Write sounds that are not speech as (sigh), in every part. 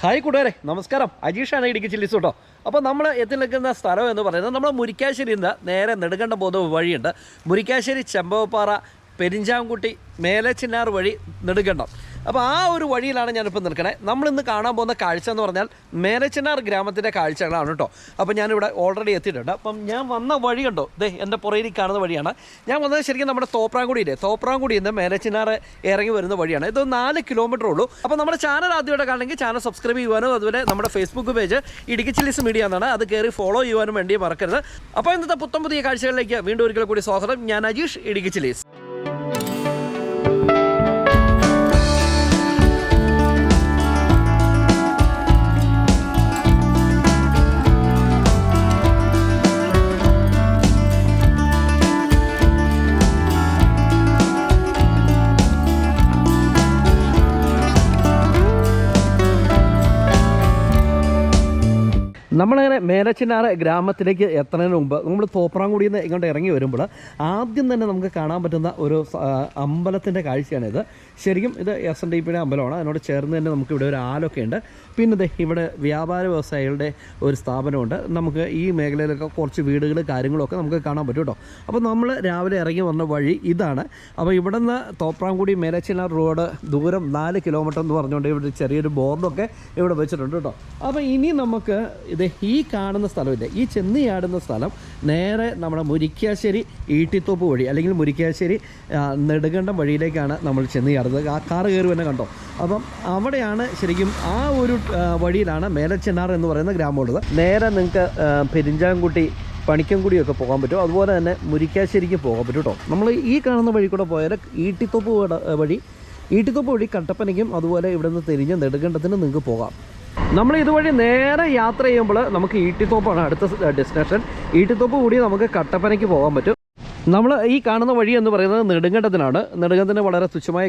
Hi കൂട്ടുകാരെ നമസ്കാരം. അജീഷാണ് Idukki chillies കേട്ടോ അപ്പോൾ നമ്മൾ എത്തി നിൽക്കുന്ന സ്ഥലം എന്ന് പറയുന്നത് നമ്മൾ മുരിക്കാശ്ശേരിയിൽ നിന്ന് നേരെ നെടുങ്കണ്ടം പോകുന്ന വഴിയുണ്ട്. മുരിക്കാശ്ശേരി ചെമ്പവപ്പാറ പെരിഞ്ചാംകുട്ടി മേലച്ചിന്നാർ വഴി നെടുങ്കണ്ടം. അപ്പോൾ ആ ഒരു വഴിയിലാണ് ഞാനിപ്പോൾ നിൽക്കണേ. നമ്മളിന്ന് കാണാൻ പോകുന്ന കാഴ്ച എന്ന് പറഞ്ഞാൽ മേലച്ചിന്നാർ ഗ്രാമത്തിന്റെ കാഴ്ചകളാണ് കേട്ടോ. അപ്പോൾ ഞാനിവിടെ ഓൾറെഡി എത്തിയിട്ടുണ്ട്. അപ്പം ഞാൻ വന്ന വഴി കണ്ടോ? ദേ എന്റെ പുറയിൽ കാണുന്ന വഴിയാണ്. ഞാൻ വന്നത് ശരിക്കും നമ്മുടെ തോപ്രാംകുടിയിലെ തോപ്രാംകുടിയിൽ നിന്ന് മേലച്ചിനാർ ഇറങ്ങി വരുന്ന വഴിയാണ്. ഇത് നാല് കിലോമീറ്റർ ഉള്ളൂ. അപ്പോൾ നമ്മുടെ ചാനൽ ആദ്യമായിട്ട് കാണണമെങ്കിൽ ചാനൽ സബ്സ്ക്രൈബ് ചെയ്യുവാനും അതുപോലെ നമ്മുടെ Facebook page Idukki chillies media എന്നാണ്. അത് കയറി ഫോളോ ചെയ്യുവാനും വേണ്ടി മറക്കരുത്. അപ്പോൾ ഇന്നത്തെ പുത്തം പുതിയ കാഴ്ചകളിലേക്ക് വീണ്ടും ഒരിക്കൽ കൂടി സ്വാഗതം. ഞാൻ അജീഷ് ഇടുക്കി ചില്ലീസ്. നമ്മളങ്ങനെ മേലച്ചിനാറ് ഗ്രാമത്തിലേക്ക് എത്തുന്നതിന് മുമ്പ് നമ്മൾ തോപ്രാംകുടിയിൽ നിന്ന് ഇങ്ങോട്ട് ഇറങ്ങി വരുമ്പോൾ ആദ്യം തന്നെ നമുക്ക് കാണാൻ പറ്റുന്ന ഒരു അമ്പലത്തിന്റെ കാഴ്ചയാണിത്. ശരിക്കും ഇത് എസ് എൻ ഡി പിയുടെ അമ്പലമാണ്. അതിനോട് ചേർന്ന് തന്നെ നമുക്ക് ഇവിടെ ഒരു ആലൊക്കെ ഉണ്ട് പിന്നെ ഇവിടെ വ്യാപാര വ്യവസായികളുടെ ഒരു സ്ഥാപനമുണ്ട്. നമുക്ക് ഈ മേഖലയിലൊക്കെ കുറച്ച് വീടുകൾ കാര്യങ്ങളൊക്കെ നമുക്ക് കാണാൻ പറ്റും കേട്ടോ. അപ്പോൾ നമ്മൾ രാവിലെ ഇറങ്ങി വന്ന വഴി ഇതാണ്. അപ്പോൾ ഇവിടെ നിന്ന് തോപ്രാംകുടി മേലച്ചിനാർ റോഡ് ദൂരം നാല് കിലോമീറ്റർ എന്ന് പറഞ്ഞുകൊണ്ട് ഇവിടെ ചെറിയൊരു ബോർഡൊക്കെ ഇവിടെ വെച്ചിട്ടുണ്ട് കേട്ടോ. അപ്പോൾ ഇനി നമുക്ക് ഇത് ഈ കാണുന്ന സ്ഥലമില്ല. ഈ ചെന്നിയാടുന്ന സ്ഥലം നേരെ നമ്മുടെ മുരിക്കാശ്ശേരി ഈട്ടിത്തോപ്പ് വഴി അല്ലെങ്കിൽ മുരിക്കാശ്ശേരി നെടുകണ്ടം വഴിയിലേക്കാണ് നമ്മൾ ചെന്നിയാടുന്നത് ആ കാറ് കയറി തന്നെ കണ്ടോ? അപ്പം അവിടെയാണ് ശരിക്കും ആ ഒരു വഴിയിലാണ് മേലച്ചെന്നാർ എന്ന് പറയുന്ന ഗ്രാമമുള്ളത് നേരെ നിങ്ങൾക്ക് പെരിഞ്ചാംകുട്ടി പണിക്കൻകുടിയൊക്കെ പോകാൻ പറ്റും. അതുപോലെ തന്നെ മുരിക്കാശ്ശേരിക്ക് പോകാൻ പറ്റും കേട്ടോ. നമ്മൾ ഈ കാണുന്ന വഴി കൂടെ പോയാൽ ഈട്ടിത്തോപ്പ് വഴി ഈട്ടിത്തോപ്പ് വഴി കട്ടപ്പനയ്ക്കും അതുപോലെ ഇവിടെ നിന്ന് തിരിഞ്ഞ് നെടുങ്കണ്ടത്തിന് നിങ്ങൾക്ക് പോകാം. നമ്മൾ ഇതുവഴി നേരെ യാത്ര ചെയ്യുമ്പോൾ നമുക്ക് ഈട്ടിത്തോപ്പാണ് അടുത്ത ഡെസ്റ്റിനേഷൻ ഈട്ടിത്തോപ്പ് കൂടി നമുക്ക് കട്ടപ്പനയ്ക്ക് പോകാൻ പറ്റും. നമ്മൾ ഈ കാണുന്ന വഴി എന്ന് പറയുന്നത് നെടുങ്കണ്ടത്തിനാണ്. നെടുങ്കണ്ടത്തിന് വളരെ തുച്ഛമായ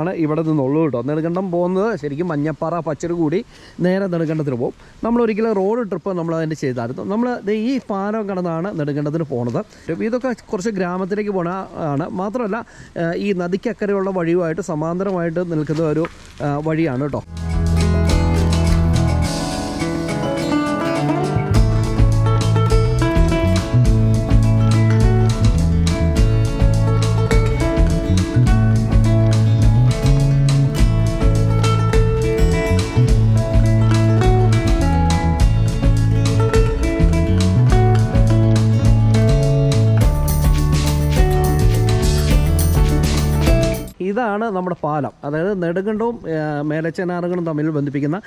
ആണ് ഇവിടെ നിന്നുള്ളൂ കേട്ടോ. നെടുങ്കണ്ടം പോകുന്നത് ശരിക്കും മഞ്ഞപ്പാറ പച്ചറി കൂടി നേരെ നെടുങ്കണ്ടത്തിന് പോകും. നമ്മൾ ഒരിക്കലും റോഡ് ട്രിപ്പ് നമ്മൾ അതിന്റെ ചെയ്തായിരുന്നു. നമ്മൾ ഈ പാലം കടന്നാണ് നെടുങ്കണ്ടത്തിന് പോകുന്നത് ഇതൊക്കെ കുറച്ച് ഗ്രാമത്തിലേക്ക് പോണ ആണ്. മാത്രമല്ല ഈ നദിക്കക്കരെയുള്ള വഴിയുമായിട്ട് സമാന്തരമായിട്ട് നിൽക്കുന്ന ഒരു വഴിയാണ് കേട്ടോ. നമ്മുടെ പാലം അതായത് നെടുങ്കണ്ടവും മേലച്ചനാറുകളും തമ്മിൽ ബന്ധിപ്പിക്കുന്ന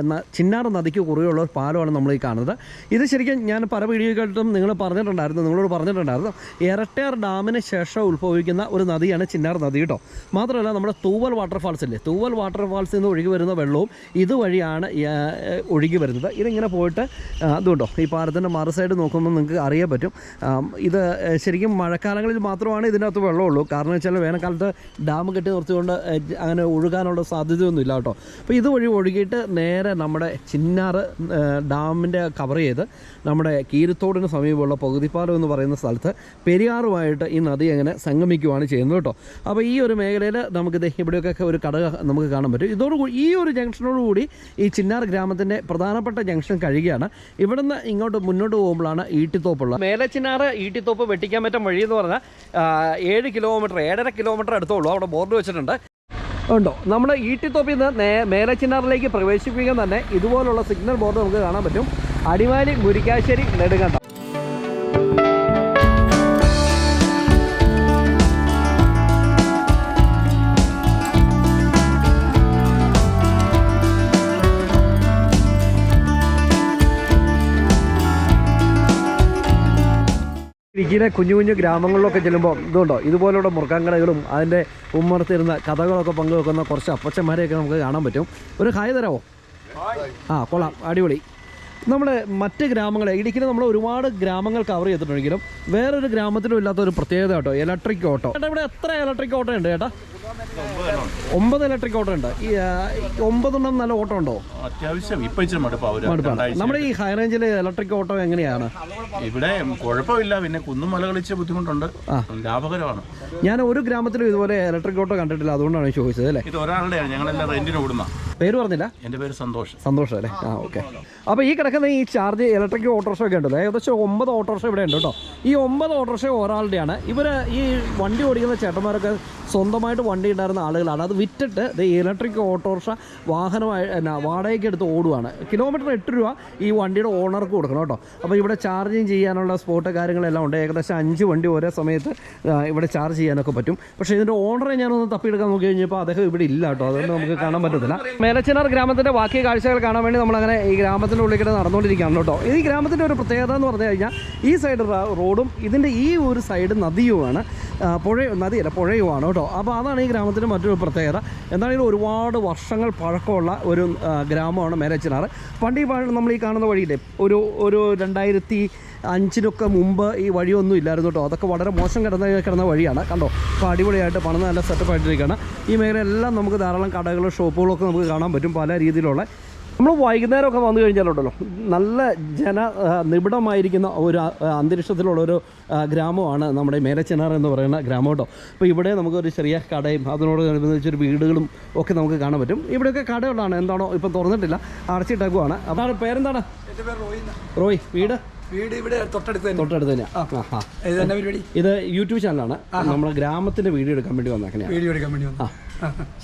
എന്ന ചിന്നാർ നദിക്ക് കുറുകെയുള്ള ഒരു പാലമാണ് നമ്മൾ ഈ കാണുന്നത്. ഇത് ശരിക്കും ഞാൻ പല വീഡിയോക്കായിട്ടും നിങ്ങൾ പറഞ്ഞിട്ടുണ്ടായിരുന്നു നിങ്ങളോട് പറഞ്ഞിട്ടുണ്ടായിരുന്നു. എരട്ടയാർ ഡാമിന് ശേഷം ഉത്ഭവിക്കുന്ന ഒരു നദിയാണ് ചിന്നാർ നദി കേട്ടോ മാത്രമല്ല നമ്മുടെ തൂവൽ വാട്ടർഫാൾസ് ഇല്ലേ? തൂവൽ വാട്ടർഫാൾസിൽ നിന്ന് ഒഴുകി വരുന്ന വെള്ളവും ഇതുവഴിയാണ് ഒഴുകി വരുന്നത്. ഇതിങ്ങനെ പോയിട്ട് അതുകൊണ്ടോ ഈ പാലത്തിന്റെ മറു സൈഡ് നോക്കുമ്പോൾ നിങ്ങൾക്ക് അറിയാൻ പറ്റും. ഇത് ശരിക്കും മഴക്കാലങ്ങളിൽ മാത്രമാണ് ഇതിനകത്ത് വെള്ളമുള്ളൂ. കാരണം വെച്ചാൽ വേനൽക്കാലത്ത് ഡാം കെട്ടി നിർത്തിക്കൊണ്ട് ഏഹ്, അങ്ങനെ ഒഴുകാനുള്ള സാധ്യതയൊന്നും ഇല്ല കേട്ടോ. അപ്പോൾ ഇതുവഴി ഒഴുകിയിട്ട് നേരെ നമ്മുടെ ചിന്നാർ ഡാമിന്റെ കവർ ചെയ്ത് നമ്മുടെ കീരത്തോടിന് സമീപമുള്ള പകുതിപ്പാലം എന്ന് പറയുന്ന സ്ഥലത്ത് പെരിയാറുമായിട്ട് ഈ നദി അങ്ങനെ സംഗമിക്കുകയാണ് ചെയ്യുന്നത് കേട്ടോ. അപ്പോൾ ഈ ഒരു മേഖലയിൽ നമുക്ക് ദേ ഇവിടെയൊക്കെ ഒരു കട നമുക്ക് കാണാൻ പറ്റും. ഇതോടുകൂടി ഈ ഒരു ജംഗ്ഷനോടുകൂടി ഈ ചിന്നാർ ഗ്രാമത്തിന്റെ പ്രധാനപ്പെട്ട ജംഗ്ഷൻ കഴിയുകയാണ്. ഇവിടുന്ന് ഇങ്ങോട്ട് മുന്നോട്ട് പോകുമ്പോഴാണ് ഈട്ടിത്തോപ്പുള്ളത് മേലെ ചിന്നാർ ഈട്ടിത്തോപ്പ് വെട്ടിക്കാൻ പറ്റും വഴി എന്ന് പറഞ്ഞാൽ ഏഴ് കിലോമീറ്റർ ഏഴര കിലോമീറ്റർ അടുത്തുള്ളൂ. അവിടെ ബോർഡ് വെച്ചിട്ടുണ്ട്. ഉണ്ടോ? നമ്മൾ ഈട്ടിത്തോപ്പിൽ നിന്ന് നേ മേലച്ചിന്നാറിലേക്ക് പ്രവേശിപ്പിക്കാൻ തന്നെ ഇതുപോലുള്ള സിഗ്നൽ ബോർഡ് നമുക്ക് കാണാൻ പറ്റും. അടിമാലി മുരിക്കാശ്ശേരി നെടുങ്കണ്ടം. ഇടുക്കിയിലെ കുഞ്ഞു കുഞ്ഞു ഗ്രാമങ്ങളിലൊക്കെ ചെല്ലുമ്പോൾ ഇതുണ്ടോ? ഇതുപോലുള്ള മുറുക്കാൻകടകളും അതിന്റെ ഉമ്മർത്തിരുന്ന കഥകളൊക്കെ പങ്കുവെക്കുന്ന കുറച്ച് അപ്പച്ചന്മാരെയൊക്കെ നമുക്ക് കാണാൻ പറ്റും. ഒരു ഹായ് തരാമോ ആ കൊള്ളാം. അടിപൊളി. നമ്മൾ മറ്റ് ഗ്രാമങ്ങളെ ഇടുക്കിയിൽ നമ്മൾ ഒരുപാട് ഗ്രാമങ്ങൾ കവർ ചെയ്തിട്ടുണ്ടെങ്കിലും വേറൊരു ഗ്രാമത്തിലും ഇല്ലാത്ത ഒരു പ്രത്യേകത കേട്ടോ ഇലക്ട്രിക് ഓട്ടോ ഇവിടെ എത്ര ഇലക്ട്രിക് ഓട്ടോ ഉണ്ട് ചേട്ടാ? ഒമ്പത് ഇലക്ട്രിക് ഓട്ടോ ഉണ്ട്. ഈ ഒമ്പതെണ്ണം നല്ല ഓട്ടോ ഉണ്ടോ? അത്യാവശ്യം ഇപ്പൊ ഇച്ചിരി മടുപ്പാണ്. നമ്മുടെ ഈ ഹൈ റേഞ്ചിലെ ഇലക്ട്രിക് ഓട്ടോ എങ്ങനെയാണ്? ഇവിടെ കുഴപ്പമില്ല. പിന്നെ കുന്നും മല കളിച്ച ബുദ്ധിമുട്ടുണ്ട്. ലാഭകരമാണ്. ഞാൻ ഒരു ഗ്രാമത്തിലും ഇതുപോലെ ഇലക്ട്രിക് ഓട്ടോ കണ്ടിട്ടില്ല. അതുകൊണ്ടാണ് ചോദിച്ചത് അല്ലേ? ഇത് ഒരാളുടെയാണ്. ഞങ്ങളെല്ലാം റെന്റിന് ഓടുന്ന പേര് പറഞ്ഞില്ല? എന്റെ പേര് സന്തോഷ്. സന്തോഷം അല്ലേ ആ ഓക്കെ. അപ്പോൾ ഈ കിടക്കുന്ന ഈ ചാർജ് ഇലക്ട്രിക് ഓട്ടോറിക്ഷ ഒക്കെ ഉണ്ടല്ലോ ഏകദേശം ഒമ്പത് ഓട്ടോറിക്ഷ ഇവിടെ ഉണ്ട് കേട്ടോ. ഈ ഒമ്പത് ഓട്ടോറിക്ഷ ഒരാളുടെയാണ്. ഇവർ ഈ വണ്ടി ഓടിക്കുന്ന ചേട്ടന്മാരൊക്കെ സ്വന്തമായിട്ട് വണ്ടി ഉണ്ടായിരുന്ന ആളുകളാണ്. അത് വിറ്റിട്ട് ഈ ഇലക്ട്രിക് ഓട്ടോറിക്ഷ വാഹനമായി എന്നാ വാടകയ്ക്ക് എടുത്ത് ഓടുവാണ്. കിലോമീറ്റർ എട്ട് രൂപ ഈ വണ്ടിയുടെ ഓണർക്ക് കൊടുക്കണം കേട്ടോ. അപ്പോൾ ഇവിടെ ചാർജിങ് ചെയ്യാനുള്ള സ്പോട്ട് കാര്യങ്ങളെല്ലാം ഉണ്ട്. ഏകദേശം അഞ്ച് വണ്ടി ഒരേ സമയത്ത് ഇവിടെ ചാർജ് ചെയ്യാനൊക്കെ പറ്റും. പക്ഷേ ഇതിന്റെ ഓണറെ ഞാനൊന്ന് തപ്പിയെടുക്കാൻ നോക്കി കഴിഞ്ഞപ്പോൾ അദ്ദേഹം ഇവിടെ ഇല്ല കേട്ടോ. അതുകൊണ്ട് നമുക്ക് കാണാൻ പറ്റത്തില്ല. മേലച്ചിനാർ ഗ്രാമത്തിന്റെ ബാക്കി കാഴ്ചകൾ കാണാൻ വേണ്ടി നമ്മളങ്ങനെ ഈ ഗ്രാമത്തിന്റെ ഉള്ളിൽ കൂടെ നടന്നുകൊണ്ടിരിക്കുകയാണ് കേട്ടോ. ഈ ഗ്രാമത്തിന്റെ ഒരു പ്രത്യേകത എന്ന് പറഞ്ഞു കഴിഞ്ഞാൽ ഈ സൈഡ് റോഡും ഇതിന്റെ ഈ ഒരു സൈഡ് നദിയുമാണ്. പുഴ നദിയല്ല പുഴയുമാണ് കേട്ടോ. അപ്പോൾ അതാണ് ഈ ഗ്രാമത്തിന്റെ മറ്റൊരു പ്രത്യേകത. എന്താണെങ്കിലും ഒരുപാട് വർഷങ്ങൾ പഴക്കമുള്ള ഒരു ഗ്രാമമാണ് മേലച്ചിനാറ് പണ്ട് ഈ നമ്മൾ ഈ കാണുന്ന വഴിയില്ലേ ഒരു ഒരു രണ്ടായിരത്തി അഞ്ചിനൊക്കെ മുമ്പ് ഈ വഴിയൊന്നും ഇല്ലായിരുന്നു കേട്ടോ. അതൊക്കെ വളരെ മോശം കിടന്ന കിടന്ന വഴിയാണ്. കണ്ടോ? അപ്പോൾ അടിപൊളിയായിട്ട് പണിത് നല്ല സെറ്റപ്പ് ആയിട്ടിരിക്കുകയാണ്. ഈ മേഖലയെല്ലാം നമുക്ക് ധാരാളം കടകളും ഷോപ്പുകളൊക്കെ നമുക്ക് കാണാൻ പറ്റും പല രീതിയിലുള്ള നമ്മൾ വൈകുന്നേരമൊക്കെ വന്നു കഴിഞ്ഞാലുണ്ടല്ലോ നല്ല ജന നിബിഡമായിരിക്കുന്ന ഒരു അന്തരീക്ഷത്തിലുള്ള ഒരു ഗ്രാമമാണ് നമ്മുടെ മേലച്ചിനാർ എന്ന് പറയുന്ന ഗ്രാമം കേട്ടോ. അപ്പോൾ ഇവിടെ നമുക്കൊരു ചെറിയ കടയും അതിനോടനുബന്ധിച്ചൊരു വീടുകളും ഒക്കെ നമുക്ക് കാണാൻ പറ്റും. ഇവിടെയൊക്കെ കടകളാണ് എന്താണോ ഇപ്പം തുറന്നിട്ടില്ല അടച്ചിട്ടേക്കുവാണ്. അതാണ് പേരെന്താണ്? റോയ് വീട്? വീട് ഇവിടെ തൊട്ടടുത്ത് തന്നെ. തൊട്ടടുത്ത് തന്നെയാണ് ഇത് യൂട്യൂബ് ചാനലാണ്. നമ്മുടെ ഗ്രാമത്തിന്റെ വീഡിയോ എടുക്കാൻ വേണ്ടി വന്നേക്കാൻ വീഡിയോ എടുക്കാൻ വേണ്ടി വന്നു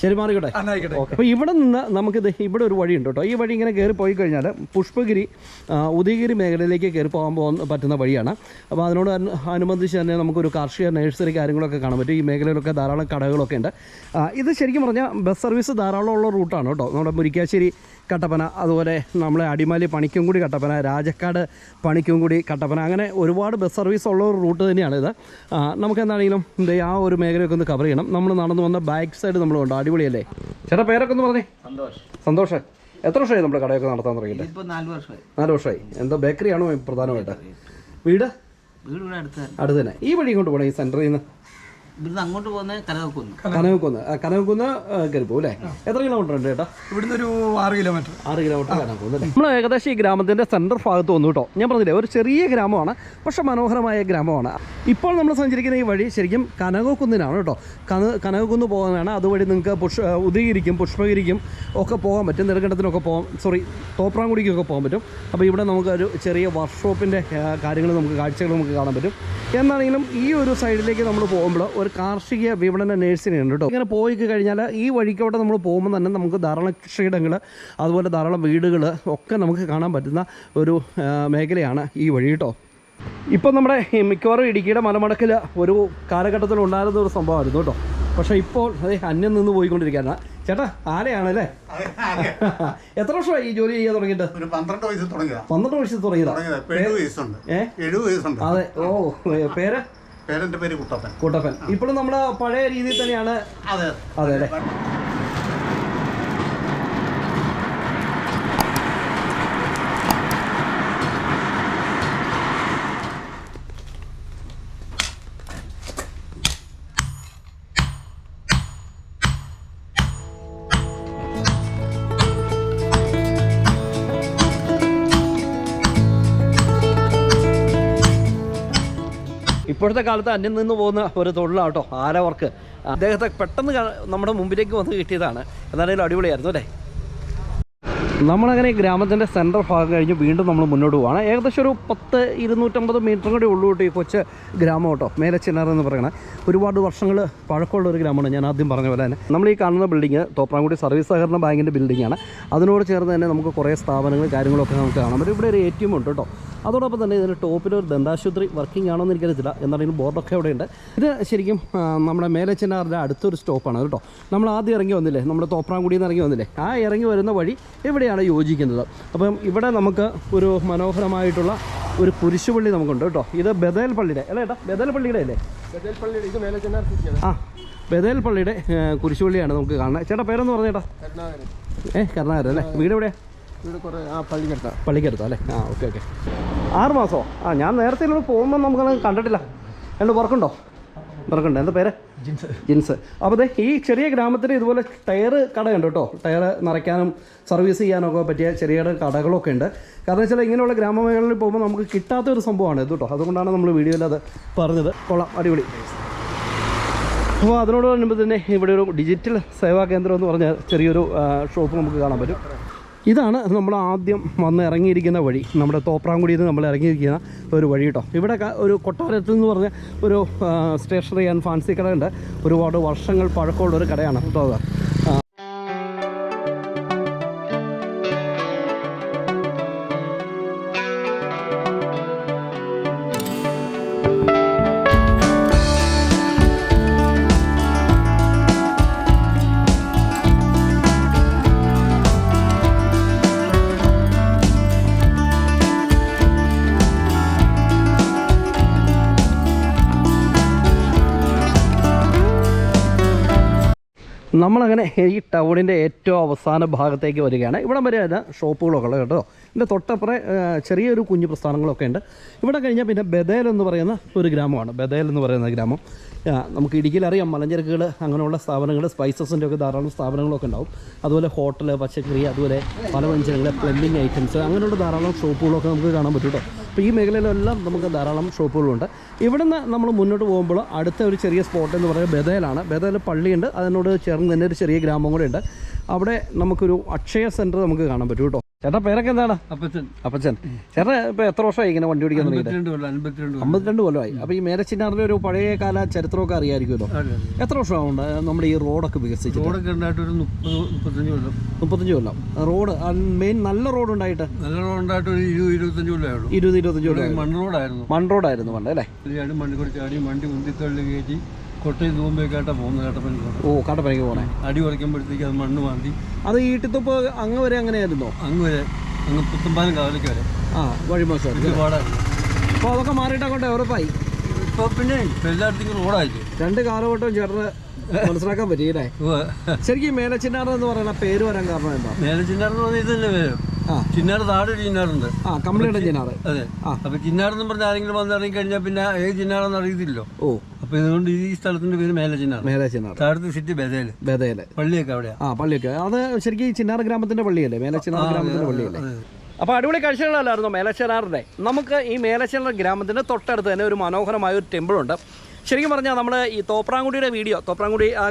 ശരി മാറിക്കോട്ടെ. അപ്പോൾ ഇവിടെ നിന്ന് നമുക്ക് ഇവിടെ ഒരു വഴിയുണ്ട് കേട്ടോ. ഈ വഴി ഇങ്ങനെ കയറി പോയി കഴിഞ്ഞാൽ പുഷ്പഗിരി ഉദയഗിരി മേഖലയിലേക്ക് കയറി പോകാൻ പോകാൻ പറ്റുന്ന വഴിയാണ്. അപ്പോൾ അതിനോട് അനുബന്ധിച്ച് തന്നെ നമുക്കൊരു കാർഷിക നഴ്സറി കാര്യങ്ങളൊക്കെ കാണാൻ പറ്റും. ഈ മേഖലയിലൊക്കെ ധാരാളം കടകളൊക്കെ ഉണ്ട്. ഇത് ശരിക്കും പറഞ്ഞാൽ ബസ് സർവീസ് ധാരാളം ഉള്ള റൂട്ടാണ് കേട്ടോ. നമ്മുടെ മുരിക്കാശ്ശേരി കട്ടപ്പന അതുപോലെ നമ്മളെ അടിമാലി പണിക്കുംകുടി കട്ടപ്പന രാജക്കാട് പണിക്കുംകുടി കട്ടപ്പന അങ്ങനെ ഒരുപാട് ബസ് സർവീസ് ഉള്ള ഒരു റൂട്ട് തന്നെയാണ് ഇത്. നമുക്ക് എന്താണെങ്കിലും ഇതേ ആ ഒരു മേഖലയൊക്കെ ഒന്ന് കവർ ചെയ്യണം. നമ്മൾ നടന്നു വന്ന ബാക്ക് സൈഡ് നമ്മൾ കണ്ടോ. അടിപൊളിയല്ലേ? ചേട്ടാ പേരൊക്കെ ഒന്ന് പറഞ്ഞേ. സന്തോഷ്. സന്തോഷം. എത്ര വർഷമായി നമ്മുടെ കടയൊക്കെ നടത്താൻ തുടങ്ങിയിട്ട്? നാല് വർഷമായി. എന്തോ ബേക്കറിയാണോ പ്രധാനമായിട്ട്? വീട്? അടുത്ത് തന്നെ. അടുത്ത് തന്നെ. ഈ വഴി കൊണ്ട് പോകണം ഈ സെന്ററിൽ നിന്ന്? ഇവിടുന്ന് അങ്ങോട്ട് പോകുന്നത് കനകക്കുന്ന്. കനകക്കുന്ന്. കനകക്കുന്ന്. കയറി പോകും അല്ലേ? എത്ര കിലോമീറ്റർ ഉണ്ട് ചേട്ടാ ഇവിടുന്ന് ഒരു ആറ് കിലോമീറ്റർ ആറ് കിലോമീറ്റർ കനകക്കുന്ന് നമ്മൾ ഏകദേശം ഈ ഗ്രാമത്തിന്റെ സെന്റർ ഭാഗത്ത് വന്നു കേട്ടോ. ഞാൻ പറഞ്ഞില്ലേ ഒരു ചെറിയ ഗ്രാമമാണ് പക്ഷെ മനോഹരമായ ഗ്രാമമാണ്. ഇപ്പോൾ നമ്മൾ സഞ്ചരിക്കുന്ന ഈ വഴി ശരിക്കും കനകക്കുന്നിനാണ് കേട്ടോ. കന കനകക്കുന്ന് പോകാനാണ് അതുവഴി നിങ്ങൾക്ക് പുഷ് ഉദയഗിരിക്കും പുഷ്പഗിരിക്കും ഒക്കെ പോകാൻ പറ്റും. നെടുങ്കണ്ടത്തിനൊക്കെ പോകാം സോറി തോപ്രാംകുടിക്കൊക്കെ പോകാൻ പറ്റും. അപ്പോൾ ഇവിടെ നമുക്ക് ഒരു ചെറിയ വർക്ക്ഷോപ്പിന്റെ കാര്യങ്ങൾ നമുക്ക് കാഴ്ചകൾ നമുക്ക് കാണാൻ പറ്റും. എന്നാണെങ്കിലും ഈ ഒരു സൈഡിലേക്ക് നമ്മൾ പോകുമ്പോൾ ഒരു കാർഷിക വിപണന നേഴ്സിനെ ഉണ്ട് കേട്ടോ. ഇങ്ങനെ പോയി കഴിഞ്ഞാൽ ഈ വഴിക്കോട്ട് നമ്മൾ പോകുമ്പോൾ തന്നെ നമുക്ക് ധാരാളം കൃഷിയിടങ്ങൾ അതുപോലെ ധാരാളം വീടുകൾ ഒക്കെ നമുക്ക് കാണാൻ പറ്റുന്ന ഒരു മേഖലയാണ് ഈ വഴി കേട്ടോ. ഇപ്പം നമ്മുടെ മിക്കവാറും ഇടുക്കിയുടെ മലമടക്കിൽ ഒരു കാലഘട്ടത്തിൽ ഉണ്ടായിരുന്ന ഒരു സംഭവമായിരുന്നു കേട്ടോ. പക്ഷേ ഇപ്പോൾ അതേ അന്യം നിന്ന് പോയിക്കൊണ്ടിരിക്കുകയാണ്. ചേട്ടാ ആരെയാണല്ലേ (laughs) എത്ര വർഷമായി ഈ ജോലി ചെയ്യാൻ തുടങ്ങിയിട്ട്? ഒരു പന്ത്രണ്ട് വയസ്സിൽ തുടങ്ങിയതാ. പന്ത്രണ്ട് വയസ്സ് തുടങ്ങിയതാ. ഏഴ് വയസ്സുണ്ട്. അതെ. ഓ പേര്? പേരെന്റെ പേര് കുട്ടപ്പൻ. കുട്ടപ്പൻ. ഇപ്പോഴും നമ്മുടെ പഴയ രീതിയിൽ തന്നെയാണ് അതെ. അതെ അല്ലേ ഇപ്പോഴത്തെ കാലത്ത് അന്യം നിന്ന് പോകുന്ന ഒരു തൊഴിലാണ് കേട്ടോ ആര വർക്ക്. അദ്ദേഹത്തെ പെട്ടെന്ന് നമ്മുടെ മുമ്പിലേക്ക് വന്ന് കിട്ടിയതാണ്. എന്നാലും അടിപൊളിയായിരുന്നു അല്ലേ? നമ്മളങ്ങനെ ഗ്രാമത്തിന്റെ സെന്റർ ഭാഗം കഴിഞ്ഞ് വീണ്ടും നമ്മൾ മുന്നോട്ട് പോവാണ്. ഏകദേശം ഒരു പത്ത് ഇരുന്നൂറ്റമ്പത് മീറ്റർ കൂടി ഉള്ളു കേട്ടോ ഈ കൊച്ച് ഗ്രാമം കേട്ടോ. മേലച്ചിനാർ എന്ന് പറയണം. ഒരുപാട് വർഷങ്ങൾ പഴക്കമുള്ള ഒരു ഗ്രാമമാണ് ഞാൻ ആദ്യം പറഞ്ഞ പോലെ തന്നെ. നമ്മൾ ഈ കാണുന്ന ബിൽഡിങ് തോപ്രാംകുടി സർവീസ് സഹകരണ ബാങ്കിന്റെ ബിൽഡിങ്ങാണ് അതിനോട് ചേർന്ന് തന്നെ നമുക്ക് കുറേ സ്ഥാപനങ്ങൾ കാര്യങ്ങളൊക്കെ നമുക്ക് കാണാം ഇവിടെ ഒരു എ ടി എം ഉണ്ട് കേട്ടോ. അതോടൊപ്പം തന്നെ ഇതിന്റെ ടോപ്പിൽ ഒരു ദന്താശുപത്രി വർക്കിംഗ് ആണോ എന്ന് എനിക്കറിയത്തില്ല എന്നാണെങ്കിലും ബോർഡൊക്കെ അവിടെയുണ്ട്. ഇത് ശരിക്കും നമ്മുടെ മേലച്ചനാറിന്റെ അടുത്തൊരു സ്റ്റോപ്പാണ്. കേട്ടോ. നമ്മൾ ആദ്യം ഇറങ്ങി വന്നില്ലേ? നമ്മുടെ തോപ്രാംകുടിയിൽ നിന്ന് ഇറങ്ങി വന്നില്ലേ? ആ ഇറങ്ങി വരുന്ന വഴി എവിടെയാണ് യോജിക്കുന്നത്. അപ്പം ഇവിടെ നമുക്ക് ഒരു മനോഹരമായിട്ടുള്ള ഒരു കുരിശുപള്ളി നമുക്കുണ്ട് കേട്ടോ. ഇത് ബദേൽ പള്ളിയുടെ അല്ലേ ഏട്ടാ? ബദേൽ പള്ളിയുടെ അല്ലേ? ആ ബദേൽ പള്ളിയുടെ കുരിശുപള്ളിയാണ് നമുക്ക് കാണുന്നത് ചേട്ടാ പേരെന്ന് പറഞ്ഞേട്ടാ. ഏ കരുണാകരൻ അല്ലേ? വീട് എവിടെയാണ് കുറെ ആ പള്ളിക്കടുത്താ. അല്ലേ? ആ ഓക്കെ ഓക്കെ. ആറ് മാസമോ ആ ഞാൻ നേരത്തെ ഇവിടെ പോകുമ്പോൾ നമുക്ക് കണ്ടിട്ടില്ല. രണ്ട് വർക്കുണ്ടോ? വർക്കുണ്ട്. എന്താ പേര്? ജിൻസ്. ജിൻസ്. അപ്പോൾ ദേ ഈ ചെറിയ ഗ്രാമത്തിൽ ഇതുപോലെ ടയർ കടയുണ്ട് കേട്ടോ. ടയർ നിറയ്ക്കാനും സർവീസ് ചെയ്യാനൊക്കെ പറ്റിയ ചെറിയ കടകളൊക്കെ ഉണ്ട്. കാരണം വെച്ചാൽ ഇങ്ങനെയുള്ള ഗ്രാമമേഖലകളിൽ പോകുമ്പോൾ നമുക്ക് കിട്ടാത്ത ഒരു സംഭവമാണ് ഇത് കേട്ടോ. അതുകൊണ്ടാണ് നമ്മൾ വീഡിയോയിൽ അത് പറഞ്ഞത്. കൊള്ളാം. അടിപൊളി. അപ്പോൾ അതിനോട് പറയുമ്പോൾ തന്നെ ഇവിടെ ഒരു ഡിജിറ്റൽ സേവാ കേന്ദ്രം എന്ന് പറഞ്ഞ ചെറിയൊരു ഷോപ്പ് നമുക്ക് കാണാൻ പറ്റും. ഇതാണ് നമ്മൾ ആദ്യം വന്ന് ഇറങ്ങിയിരിക്കുന്ന വഴി. നമ്മുടെ തോപ്രാംകുടിയിൽ നിന്ന് നമ്മൾ ഇറങ്ങിയിരിക്കുന്ന ഒരു വഴി കേട്ടോ ഇവിടെ ഒരു കൊട്ടാരത്തിൽ എന്ന് പറഞ്ഞ ഒരു സ്റ്റേഷനറി ആൻഡ് ഫാൻസി കടയുണ്ട്. ഒരുപാട് വർഷങ്ങൾ പഴക്കമുള്ള ഒരു കടയാണ് കേട്ടോ നമ്മളങ്ങനെ ഈ ടൗണിന്റെ ഏറ്റവും അവസാന ഭാഗത്തേക്ക് വരികയാണ്. ഇവിടെ വരെ ഷോപ്പുകളൊക്കെ ഉള്ളത് കേട്ടോ. ഇതിന്റെ തൊട്ടപ്പുറം ചെറിയൊരു കുഞ്ഞു പ്രസ്ഥാനങ്ങളൊക്കെ ഉണ്ട്. ഇവിടെ കഴിഞ്ഞാൽ പിന്നെ ബദേൽ എന്ന് പറയുന്ന ഒരു ഗ്രാമമാണ്. ബദേൽ എന്ന് പറയുന്ന ഗ്രാമം. നമുക്ക് ഇടുക്കിയിൽ അറിയാം മലഞ്ചരക്കുകൾ അങ്ങനെയുള്ള സ്ഥാപനങ്ങൾ സ്പൈസസിന്റെ ഒക്കെ ധാരാളം സ്ഥാപനങ്ങളൊക്കെ ഉണ്ടാവും. അതുപോലെ ഹോട്ടൽ പച്ചക്കറി അതുപോലെ പല വ്യഞ്ജനങ്ങൾ പ്ലംബിംഗ് ഐറ്റംസ് അങ്ങനെയുള്ള ധാരാളം ഷോപ്പുകളൊക്കെ നമുക്ക് കാണാൻ പറ്റും കേട്ടോ അപ്പോൾ ഈ മേഖലയിലെല്ലാം നമുക്ക് ധാരാളം ഷോപ്പുകളുണ്ട് ഇവിടുന്ന് നമ്മൾ മുന്നോട്ട് പോകുമ്പോൾ അടുത്ത ഒരു ചെറിയ സ്പോട്ട് എന്ന് പറയുന്നത് ബദേലാണ് ബദേൽ പള്ളിയുണ്ട്. അതിനോട് ചേർന്ന് തന്നെ ഒരു ചെറിയ ഗ്രാമം കൂടെ ഉണ്ട് അവിടെ നമുക്കൊരു അക്ഷയ സെന്റർ നമുക്ക് കാണാൻ പറ്റും കേട്ടോ ചേട്ടാ പേരൊക്കെ എന്താണ്? അപ്പച്ചൻ. അപ്പച്ചൻ. ചേട്ടൻ ഇപ്പൊ എത്ര വർഷമായി ഇങ്ങനെ വണ്ടി ഓടിക്കാൻ തുടങ്ങിയിട്ട്? അമ്പത്തിരണ്ട് കൊല്ലമായി. അപ്പൊ ഈ മേലച്ചിനാറിന്റെ ഒരു പഴയ കാല ചരിത്രമൊക്കെ അറിയാമായിരിക്കുമല്ലോ. എത്ര വർഷമാവുണ്ട്? നമ്മുടെ ഈ റോഡൊക്കെ വികസിച്ചു റോഡൊക്കെ ഉണ്ടായിട്ട് ഒരു മുപ്പത് മുപ്പത്തഞ്ച് കൊല്ലം. മുപ്പത്തഞ്ച് കൊല്ലം. റോഡ് മെയിൻ നല്ല റോഡ് ഉണ്ടായിട്ട്? നല്ല റോഡ് ഉണ്ടായിട്ട് ഒരു ഇരുപത് ഇരുപത്തഞ്ച് ഇരുപത് ഇരുപത്തഞ്ച് കൊല്ലം മണ്ണ് റോഡായിരുന്നു. മൺ റോഡായിരുന്നു പണ്ട് അല്ലേ? കൂടി ചാടി വണ്ടി ഉന്തിത്തള്ളി കയറ്റി കൊട്ടയും തൂമ്പയൊക്കെയായിട്ടാ പോകുന്നത് കട്ടപ്പനക്ക് ഓ കട്ടപ്പനക്ക് പോണേ. അടി ഉറയ്ക്കുമ്പോഴത്തേക്ക് അത് മണ്ണ് മാന്തി. അത് ഈട്ടിത്തപ്പ് അങ്ങ് വരെ അങ്ങനെയായിരുന്നോ? അങ്ങ് വരെ അങ്ങ് പുത്തമ്പാലം കാവലേക്ക് വരെ. ആ വഴിമോശമായിരുന്നു ഒരുപാടായിരുന്നു അപ്പോൾ അതൊക്കെ മാറിയിട്ട് അങ്ങോട്ട് ഉറപ്പായി. ഇപ്പോൾ പിന്നെ എല്ലായിടത്തേക്കും റോഡായില്ലേ രണ്ട് കാലഘട്ടവും ചേർന്ന് മനസ്സിലാക്കാൻ പറ്റിയില്ലേ? ശരിക്കും മേലച്ചിന്നാർ എന്ന് പറയുന്ന പേര് വരാൻ കാരണം എന്താ? മേലെ ചിന്നാറെന്ന് പറഞ്ഞാൽ ഇത് തന്നെ പേര്? ആ. ചിന്നാറ് താഴെ ചിന്നാറുണ്ട് ആ കമ്പിളിയുടെ ചിന്നാറ് അതെ. ആ. ചിന്നാർ എന്ന് പറഞ്ഞ ആരെങ്കിലും വന്നിറങ്ങി കഴിഞ്ഞാൽ പിന്നെ ഏത് ചിന്നാറെന്ന് അറിയത്തില്ലോ ഓ. അപ്പൊ ഇതുകൊണ്ട് ഈ സ്ഥലത്തിന്റെ പേര് മേലച്ചിന്നാർ താഴത്തെ സിറ്റി ബദേൽ പള്ളിയൊക്കെ അവിടെ ആ പള്ളിയൊക്കെ. അത് ശരിക്കും ഈ ചിന്നാർ ഗ്രാമത്തിന്റെ പള്ളിയല്ലേ? മേലച്ചിന്നാർ ഗ്രാമത്തിന്റെ പള്ളിയല്ലേ? അപ്പോൾ അടിപൊളി കാഴ്ചകളല്ലായിരുന്നു മേലച്ചിനാറിന്റെ നമുക്ക് ഈ മേലച്ചിനാർ ഗ്രാമത്തിന്റെ തൊട്ടടുത്ത് തന്നെ ഒരു മനോഹരമായ ഒരു ടെമ്പിളുണ്ട് ശരിക്കും പറഞ്ഞാൽ നമ്മൾ ഈ തോപ്രാങ്കുടിയുടെ വീഡിയോ തോപ്രാങ്കുടി ആ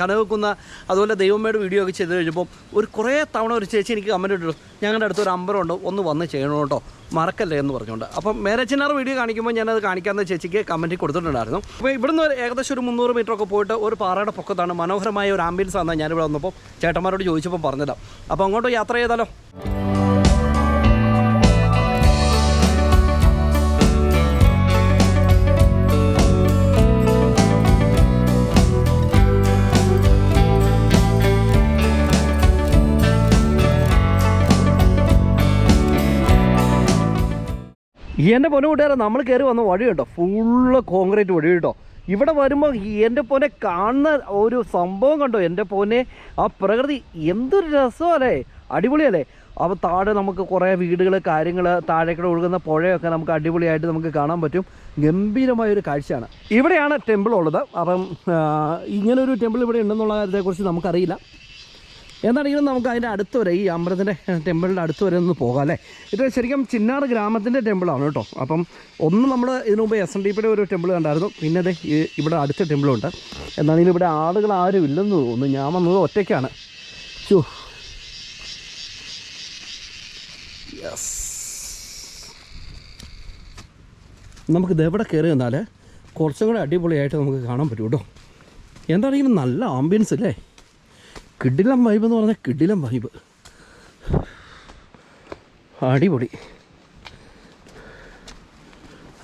കനവെക്കുന്ന അതുപോലെ ദൈവമ്മയുടെ വീഡിയോ ഒക്കെ ചെയ്ത് കഴിഞ്ഞപ്പോൾ ഒരു കുറേ തവണ ഒരു ചേച്ചി എനിക്ക് കമന്റ് ഇട്ടു. ഞങ്ങളുടെ അടുത്തൊരു അമ്പലമുണ്ട് ഒന്ന് വന്ന് ചെയ്യണം കേട്ടോ മറക്കല്ലേ എന്ന് പറഞ്ഞുകൊണ്ട് അപ്പം മേരച്ചിനാർ വീഡിയോ കാണിക്കുമ്പോൾ ഞാനത് കാണിക്കാമെന്ന് ചേച്ചിക്ക് കമന്റ് കൊടുത്തിട്ടുണ്ടായിരുന്നു. അപ്പോൾ ഇവിടുന്ന് ഒരു ഏകദേശം ഒരു മുന്നൂറ് മീറ്റർ ഒക്കെ പോയിട്ട് ഒരു പാറയുടെ പൊക്കത്താണ് മനോഹരമായ ഒരു ആംബിയൻസ് ആണ് ഞാനിവിടെ വന്നപ്പോൾ ചേട്ടന്മാരോട് ചോദിച്ചപ്പോൾ പറഞ്ഞതാണ് അപ്പോൾ അങ്ങോട്ട് യാത്ര ചെയ്താലോ? എന്റെ പൊന്നെ കൂട്ടുകാരെ നമ്മൾ കയറി വന്ന വഴി കേട്ടോ ഫുള്ള് കോൺക്രീറ്റ് വഴി കേട്ടോ ഇവിടെ വരുമ്പോൾ എന്റെ പൊന്നെ കാണുന്ന ഒരു സംഭവം കണ്ടോ? എന്റെ പൊന്നെ ആ പ്രകൃതി എന്തൊരു രസമല്ലേ അടിപൊളിയല്ലേ? അപ്പോൾ താഴെ നമുക്ക് കുറേ വീടുകൾ കാര്യങ്ങൾ താഴേക്കൂടെ ഒഴുകുന്ന പുഴയൊക്കെ നമുക്ക് അടിപൊളിയായിട്ട് നമുക്ക് കാണാൻ പറ്റും. ഗംഭീരമായൊരു കാഴ്ചയാണ്. ഇവിടെയാണ് ടെമ്പിൾ ഉള്ളത്. അപ്പം ഇങ്ങനൊരു ടെമ്പിൾ ഇവിടെ ഉണ്ടെന്നുള്ള കാര്യത്തെക്കുറിച്ച് നമുക്കറിയില്ല. എന്നാണെങ്കിലും നമുക്ക് അതിന്റെ അടുത്ത് വരെ ഈ അമ്പലത്തിന്റെ ടെമ്പിളിന്റെ അടുത്ത് വരെ ഒന്ന് പോകാം അല്ലേ? ഇത് ശരിക്കും ചിന്നാർ ഗ്രാമത്തിന്റെ ടെമ്പിളാണ് കേട്ടോ. അപ്പം ഒന്ന് നമ്മൾ ഇതിനു മുമ്പ് എസ് എൻ ഡി പിയുടെ ഒരു ടെമ്പിൾ കണ്ടായിരുന്നു. പിന്നെ അത് ഇവിടെ അടുത്ത ടെമ്പിളുണ്ട്. എന്നാണെങ്കിലും ഇവിടെ ആളുകൾ ആരും ഇല്ലെന്ന് തോന്നുന്നു. ഞാൻ വന്നത് ഒറ്റയ്ക്കാണ്. ചോ യെസ് നമുക്ക് ഇതെവിടെ കയറി നിന്നാൽ കുറച്ചും കൂടെ അടിപൊളിയായിട്ട് നമുക്ക് കാണാൻ പറ്റും കേട്ടോ. എന്താണെങ്കിലും നല്ല ആംബിയൻസ് അല്ലേ? കിടിലം വൈബ് എന്ന് പറഞ്ഞാൽ കിടിലം വൈബ് അടിപൊളി.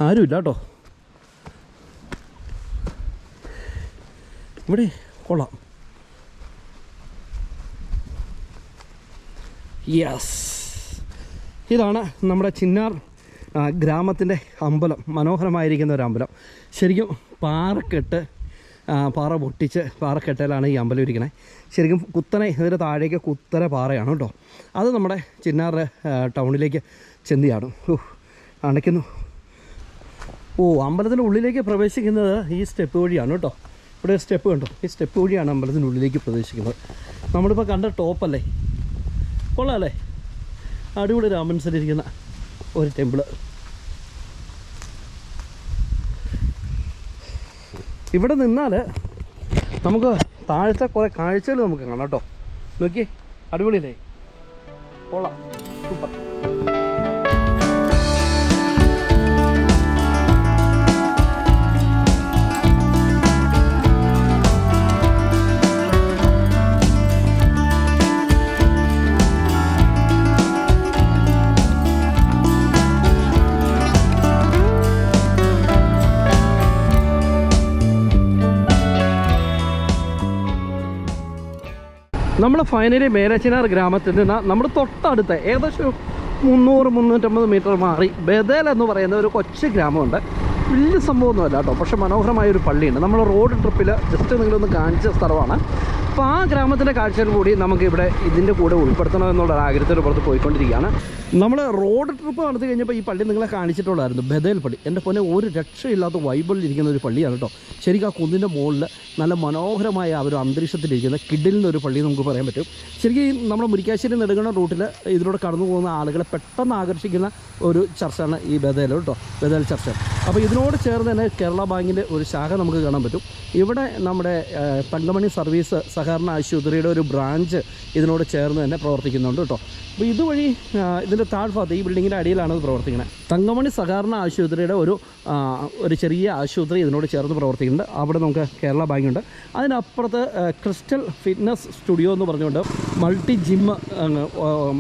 ആരുമില്ല കേട്ടോ. ഇവിടെ കൊള്ളാം. യെസ് ഇതാണ് നമ്മുടെ ചിന്നാർ ഗ്രാമത്തിന്റെ അമ്പലം. മനോഹരമായിരിക്കുന്ന ഒരു അമ്പലം. ശരിക്കും പാറക്കെട്ട് പാറ പൊട്ടിച്ച് പാറക്കെട്ടയിലാണ് ഈ അമ്പലം ഇരിക്കുന്നത് ശരിക്കും കുത്തനെ ഇതിന്റെ താഴേക്ക് കുത്തനെ പാറയാണ് കേട്ടോ. അത് നമ്മുടെ ചിന്നാർ ടൗണിലേക്ക് ചെന്തിയാണ് ഓ അണയ്ക്കുന്നു. ഓ അമ്പലത്തിന്റെ ഉള്ളിലേക്ക് പ്രവേശിക്കുന്നത് ഈ സ്റ്റെപ്പ് വഴിയാണ് കേട്ടോ. ഇവിടെ സ്റ്റെപ്പ് കണ്ടോ? ഈ സ്റ്റെപ്പ് വഴിയാണ് അമ്പലത്തിന്റെ ഉള്ളിലേക്ക് പ്രവേശിക്കുന്നത്. നമ്മളിപ്പോൾ കണ്ട ടോപ്പല്ലേ? കൊള്ളാമല്ലേ അടിപൊളി രാമൻസിലിരിക്കുന്ന ഒരു ടെമ്പിൾ. ഇവിടെ നിന്നാൽ നമുക്ക് താഴത്തെ കുറേ കാഴ്ചകൾ നമുക്ക് കാണാം കേട്ടോ. നോക്കിയേ അടിപൊളിയല്ലേ? കൊള്ളാം. നമ്മൾ ഫൈനലി മേലച്ചിനാർ ഗ്രാമത്തിൽ നിന്ന് നമ്മൾ തൊട്ടടുത്ത് ഏകദേശം മുന്നൂറ് മുന്നൂറ്റമ്പത് മീറ്റർ മാറി ബദേൽ എന്ന് പറയുന്ന ഒരു കൊച്ചു ഗ്രാമമുണ്ട്. വലിയ സംഭവമൊന്നുമല്ല കേട്ടോ. പക്ഷേ മനോഹരമായ ഒരു പള്ളിയുണ്ട്. നമ്മൾ റോഡ് ട്രിപ്പിൽ ജസ്റ്റ് നിങ്ങളൊന്ന് കാണിച്ച സ്ഥലമാണ്. അപ്പോൾ ആ ഗ്രാമത്തിന്റെ കാഴ്ചകൾ കൂടി നമുക്ക് ഇവിടെ ഇതിന്റെ കൂടെ ഉൾപ്പെടുത്തണം എന്നുള്ള ഒരു ആഗ്രഹത്തിന് പുറത്ത് പോയിക്കൊണ്ടിരിക്കുകയാണ്. നമ്മൾ റോഡ് ട്രിപ്പ് നടത്തി കഴിഞ്ഞപ്പോൾ ഈ പള്ളി നിങ്ങളെ കാണിച്ചിട്ടുള്ളായിരുന്നു ബദേൽ പള്ളി. എന്റെ പൊന്നെ ഒരു രക്ഷയില്ലാത്ത വൈബിളിൽ ഇരിക്കുന്ന ഒരു പള്ളിയാണ് കേട്ടോ. ശരിക്കും ആ കുന്നിന്റെ മുകളിൽ നല്ല മനോഹരമായ ആ ഒരു അന്തരീക്ഷത്തിലിരിക്കുന്ന കിഡിലിന്റെ ഒരു പള്ളി നമുക്ക് പറയാൻ പറ്റും. ശരിക്കും നമ്മുടെ മുരിക്കാശ്ശേരി നെടുങ്കണ റൂട്ടിൽ ഇതിലൂടെ കടന്നു പോകുന്ന ആളുകളെ പെട്ടെന്ന് ആകർഷിക്കുന്ന ഒരു ചർച്ചയാണ് ഈ ബദേൽ കേട്ടോ ബദേൽ ചർച്ച. അപ്പോൾ ഇതിനോട് ചേർന്ന് തന്നെ കേരള ബാങ്കിന്റെ ഒരു ശാഖ നമുക്ക് കാണാൻ പറ്റും. ഇവിടെ നമ്മുടെ തങ്കമണി സർവീസ് സഹകരണ ആശുപത്രിയുടെ ഒരു ബ്രാഞ്ച് ഇതിനോട് ചേർന്ന് തന്നെ പ്രവർത്തിക്കുന്നുണ്ട് കേട്ടോ. അപ്പോൾ ഇതുവഴി ഇതിന്റെ താഴ്ഭാഗത്ത് ഈ ബിൽഡിങ്ങിന്റെ അടിയിലാണ് ഇത് പ്രവർത്തിക്കുന്നത് തങ്കമണി സഹകരണ ആശുപത്രിയുടെ ഒരു ഒരു ചെറിയ ആശുപത്രി ഇതിനോട് ചേർന്ന് പ്രവർത്തിക്കുന്നുണ്ട്. അവിടെ നമുക്ക് കേരള ബാങ്കുണ്ട് അതിനപ്പുറത്ത് ക്രിസ്റ്റൽ ഫിറ്റ്നസ് സ്റ്റുഡിയോ എന്ന് പറഞ്ഞുകൊണ്ട് മൾട്ടി ജിം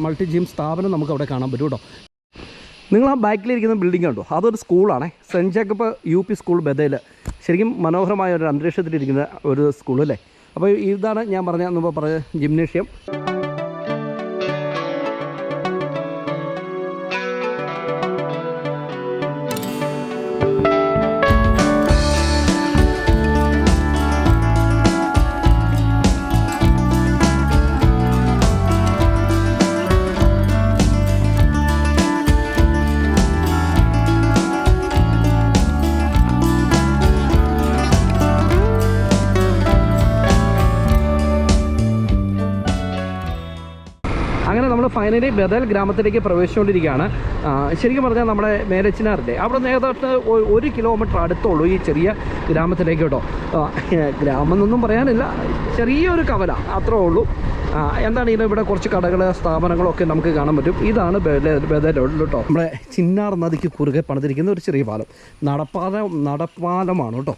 മൾട്ടി ജിം സ്ഥാപനം നമുക്ക് അവിടെ കാണാൻ പറ്റും കേട്ടോ. നിങ്ങൾ ആ ബാക്കിലിരിക്കുന്ന ബിൽഡിംഗ് കണ്ടോ? അതൊരു സ്കൂളാണ്. Saint Jacob U P school ബദയിൽ ശരിക്കും മനോഹരമായ ഒരു അന്തരീക്ഷത്തിലിരിക്കുന്ന ഒരു സ്കൂൾ അല്ലേ? അപ്പോൾ ഇതാണ് ഞാൻ പറഞ്ഞ പറഞ്ഞ ജിംനേഷ്യം. ഫൈനലി ബദൽ ഗ്രാമത്തിലേക്ക് പ്രവേശിച്ചുകൊണ്ടിരിക്കുകയാണ്. ശരിക്കും പറഞ്ഞാൽ നമ്മുടെ മേലച്ചിനാറിന്റെ അവിടെ നിന്ന് ഏതാണ്ട് ഒരു കിലോമീറ്റർ അടുത്തുള്ളൂ ഈ ചെറിയ ഗ്രാമത്തിലേക്ക് കേട്ടോ. ഗ്രാമം എന്നൊന്നും പറയാനില്ല ചെറിയൊരു കവല അത്രേ ഉള്ളൂ. ആ, എന്താണ് ഇതിന് ഇവിടെ കുറച്ച് കടകൾ സ്ഥാപനങ്ങളൊക്കെ നമുക്ക് കാണാൻ പറ്റും. ഇതാണ് ബദൽ കേട്ടോ. നമ്മുടെ ചിന്നാർ നദിക്ക് കുറുകെ പണിതിരിക്കുന്ന ഒരു ചെറിയ പാലം. നടപ്പാലം നടപ്പാലമാണ് കേട്ടോ.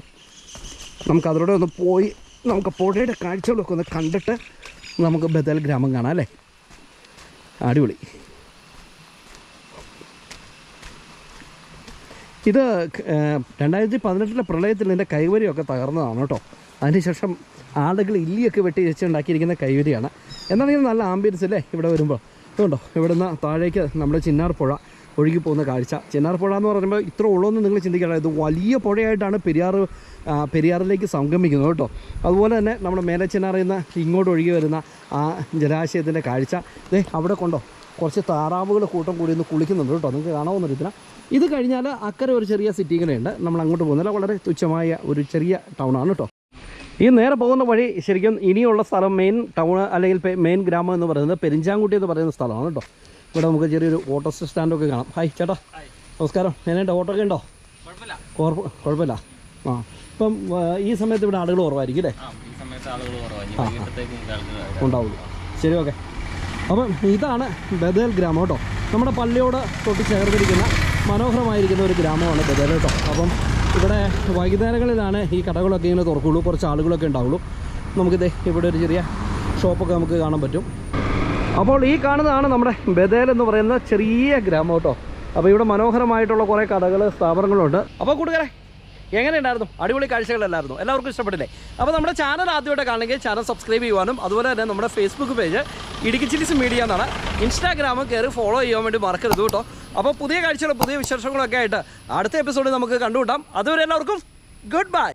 നമുക്ക് അതിലൂടെ ഒന്ന് പോയി നമുക്ക് പുഴയുടെ കാഴ്ചകളൊക്കെ ഒന്ന് കണ്ടിട്ട് നമുക്ക് ബദൽ ഗ്രാമം കാണാം അല്ലേ? അടിപൊളി. ഇത് രണ്ടായിരത്തി പതിനെട്ടിലെ പ്രളയത്തിൽ എന്റെ കൈവരിയൊക്കെ തകർന്നതാണ് കേട്ടോ. അതിനുശേഷം ആളുകൾ ഇല്ലിയൊക്കെ വെട്ടി വെച്ചുണ്ടാക്കിയിരിക്കുന്ന കൈവരിയാണ്. എന്നാണെങ്കിൽ നല്ല ആംബിയൻസ് അല്ലേ ഇവിടെ വരുമ്പോൾ ഇതുണ്ടോ? ഇവിടുന്ന് താഴേക്ക് നമ്മുടെ ചിന്നാർ പുഴ. ഒഴുകി പോകുന്ന കാഴ്ച. ചെന്നാർ പുഴ എന്ന് പറയുമ്പോൾ ഇത്ര ഉള്ളൂന്ന് നിങ്ങൾ ചിന്തിക്കണം ഇത് വലിയ പുഴയായിട്ടാണ് പെരിയാർ പെരിയാറിലേക്ക് സംഗമിക്കുന്നത് കേട്ടോ. അതുപോലെ തന്നെ നമ്മുടെ മേലെ ചെന്നാറിൽ നിന്ന് ഇങ്ങോട്ട് ഒഴുകി വരുന്ന ആ ജലാശയത്തിന്റെ കാഴ്ച. ദേ അവിടെ കൊണ്ടോ കുറച്ച് താറാവുകൾ കൂട്ടം കൂടി ഒന്ന് കുളിക്കുന്നുണ്ട് കേട്ടോ. നിങ്ങൾക്ക് കാണാവുന്ന രീതിയിൽ ഇത് കഴിഞ്ഞാൽ അക്കരെ ഒരു ചെറിയ സിറ്റി ഇങ്ങനെയുണ്ട്. നമ്മൾ അങ്ങോട്ട് പോകുന്നില്ല. വളരെ തുച്ഛമായ ഒരു ചെറിയ ടൗണാണ് കേട്ടോ. ഈ നേരെ പോകുന്ന വഴി ശരിക്കും ഇനിയുള്ള സ്ഥലം മെയിൻ ടൗൺ അല്ലെങ്കിൽ മെയിൻ ഗ്രാമം എന്ന് പറയുന്നത് പെരിഞ്ചാങ്കുട്ടി എന്ന് പറയുന്ന സ്ഥലമാണ് കേട്ടോ. ഇവിടെ നമുക്ക് ചെറിയൊരു ഓട്ടോ സ്റ്റാൻഡൊക്കെ കാണാം. ഹായ് ചേട്ടാ. നമസ്കാരം. ഞാനായിട്ട് ഓട്ടോ ഒക്കെ ഉണ്ടോ? കുഴപ്പ- കുഴപ്പമില്ല. ആ. ഇപ്പം ഈ സമയത്ത് ഇവിടെ ആളുകൾ കുറവായിരിക്കും അല്ലേ? ഉണ്ടാവുള്ളൂ. ശരി ഓക്കെ അപ്പം ഇതാണ് ബദേൽ ഗ്രാമം കേട്ടോ. നമ്മുടെ പള്ളിയോട് തൊട്ട് ചേർന്നിരിക്കുന്ന മനോഹരമായിരിക്കുന്ന ഒരു ഗ്രാമമാണ് ബദേൽ കേട്ടോ. അപ്പം ഇവിടെ വൈകുന്നേരങ്ങളിലാണ് ഈ കടകളൊക്കെ ഇങ്ങനെ തുറക്കുള്ളൂ. കുറച്ച് ആളുകളൊക്കെ ഉണ്ടാവുള്ളൂ. നമുക്കിത് ഇവിടെ ഒരു ചെറിയ ഷോപ്പൊക്കെ നമുക്ക് കാണാൻ പറ്റും. അപ്പോൾ ഈ കാണുന്നതാണ് നമ്മുടെ ബദേൽ എന്ന് പറയുന്ന ചെറിയ ഗ്രാമം കേട്ടോ. അപ്പോൾ ഇവിടെ മനോഹരമായിട്ടുള്ള കുറേ കടകൾ സ്ഥാപനങ്ങളുണ്ട്. അപ്പോൾ കൂട്ടുകാരെ എങ്ങനെയുണ്ടായിരുന്നു? അടിപൊളി കാഴ്ചകളല്ലായിരുന്നു? എല്ലാവർക്കും ഇഷ്ടപ്പെട്ടില്ലേ? അപ്പോൾ നമ്മുടെ ചാനൽ ആദ്യമായിട്ട് കാണണമെങ്കിൽ ചാനൽ സബ്സ്ക്രൈബ് ചെയ്യുവാനും അതുപോലെ തന്നെ നമ്മുടെ Facebook page Idukki chillies media എന്നാണ്. ഇൻസ്റ്റാഗ്രാം കയറി ഫോളോ ചെയ്യാൻ വേണ്ടി മറക്കരുത് കേട്ടോ. അപ്പോൾ പുതിയ കാഴ്ചകളും പുതിയ വിശേഷങ്ങളൊക്കെ ആയിട്ട് അടുത്ത എപ്പിസോഡിൽ നമുക്ക് കണ്ടുകൂട്ടാം അതുവരെ എല്ലാവർക്കും ഗുഡ് ബൈ